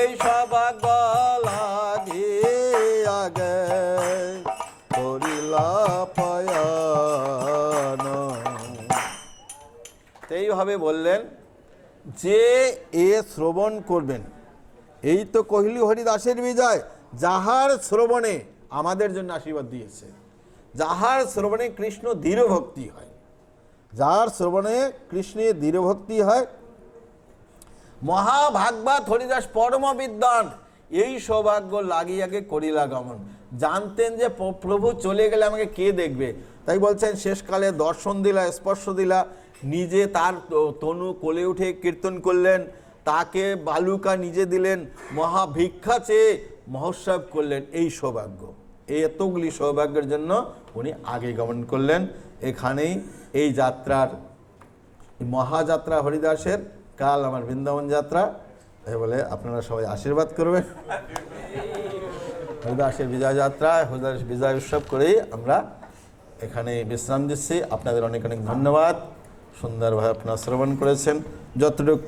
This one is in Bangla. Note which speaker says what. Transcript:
Speaker 1: এই সবা গলা দিয়া করিলা এইভাবে বললেন, যে এ শ্রবণ করবেন, এই তো কহিলি হরিদাসের বিজয়, যাহার শ্রবণে আমাদের জন্য আশীর্বাদ দিয়েছে, যাহার শ্রবণে কৃষ্ণ দৃঢ়ভক্তি হয় যার শ্রবণে কৃষ্ণের দৃঢ়ভক্তি হয় মহাভাগবত হরিদাস পরম বিদ্বান এই সৌভাগ্য লাগিয়াকে করিলা গমন। জানতেন যে প্রভু চলে গেলে আমাকে কে দেখবে? তাই বলছেন, শেষকালে দর্শন দিলা, স্পর্শ দিলা। নিজে তার তনু কোলে উঠে কীর্তন করলেন। তাকে বালুকা নিজে দিলেন। মহাভিক্ষা চেয়ে মহোৎসব করলেন। এই সৌভাগ্য। এই এতগুলি সৌভাগ্যের জন্য উনি আগে গমন করলেন। এখানেই এই যাত্রার মহাযাত্রা হরিদাসের কাল আমার বৃন্দাবন যাত্রা। এ বলে আপনারা সবাই আশীর্বাদ করবেন। হরিদাসের বিজয় যাত্রা হরিদাস বিজয় উৎসব করেই আমরা এখানে বিশ্রাম দিচ্ছি। আপনাদের অনেক অনেক ধন্যবাদ। সুন্দরভাবে আপনারা শ্রবণ করেছেন। যতটুক